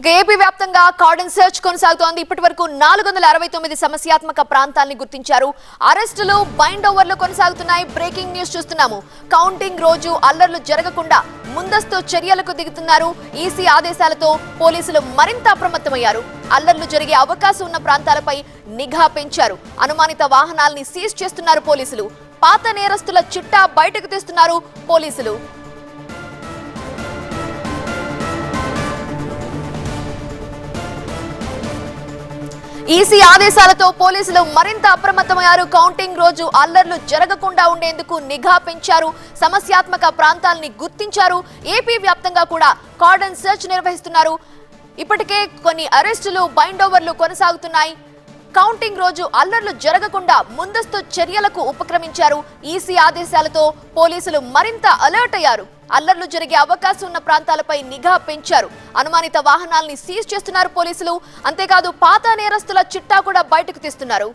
ఇక ఏపీ వ్యాప్తంగా cordon search కొనసాగుతోంది. ఇప్పటి వరకు నాలుగు వందల అరవై తొమ్మిది సమస్యాత్మక ప్రాంతాల్ని గుర్తించారు. అరెస్టులు బైండ్ ఓవర్లు కొనసాగుతున్నాయి. బ్రేకింగ్ న్యూస్ చూస్తున్నాము. కౌంటింగ్ రోజు అల్లర్లు జరగకుండా ముందస్తు చర్యలకు దిగుతున్నారు. ఈసీ ఆదేశాలతో పోలీసులు మరింత అప్రమత్తమయ్యారు. అల్లర్లు జరిగే అవకాశం ఉన్న ప్రాంతాలపై నిఘా పెంచారు. అనుమానిత వాహనాల్ని సీజ్ చేస్తున్నారు పోలీసులు. పాత నేరస్తుల చిట్టా బయటకు తీస్తున్నారు పోలీసులు. ఈసీ ఆదేశాలతో పోలీసులు మరింత అప్రమత్తమయ్యారు. కౌంటింగ్ రోజు అల్లర్లు జరగకుండా ఉండేందుకు నిఘా పెంచారు. సమస్యాత్మక ప్రాంతాల్ని గుర్తించారు. ఏపీ వ్యాప్తంగా కూడా కార్డన్ సెర్చ్ నిర్వహిస్తున్నారు. ఇప్పటికే కొన్ని అరెస్టులు బైండ్ ఓవర్లు కొనసాగుతున్నాయి. కౌంటింగ్ రోజు అల్లర్లు జరగకుండా ముందస్తు చర్యలకు ఉపక్రమించారు. ఈసీ ఆదేశాలతో పోలీసులు మరింత అలర్ట్ అయ్యారు. అల్లర్లు జరిగే అవకాశం ఉన్న ప్రాంతాలపై నిఘా పెంచారు. అనుమానిత వాహనాల్ని సీజ్ చేస్తున్నారు పోలీసులు. అంతేకాదు పాత నేరస్తుల చిట్టా కూడా బయటకు తీస్తున్నారు.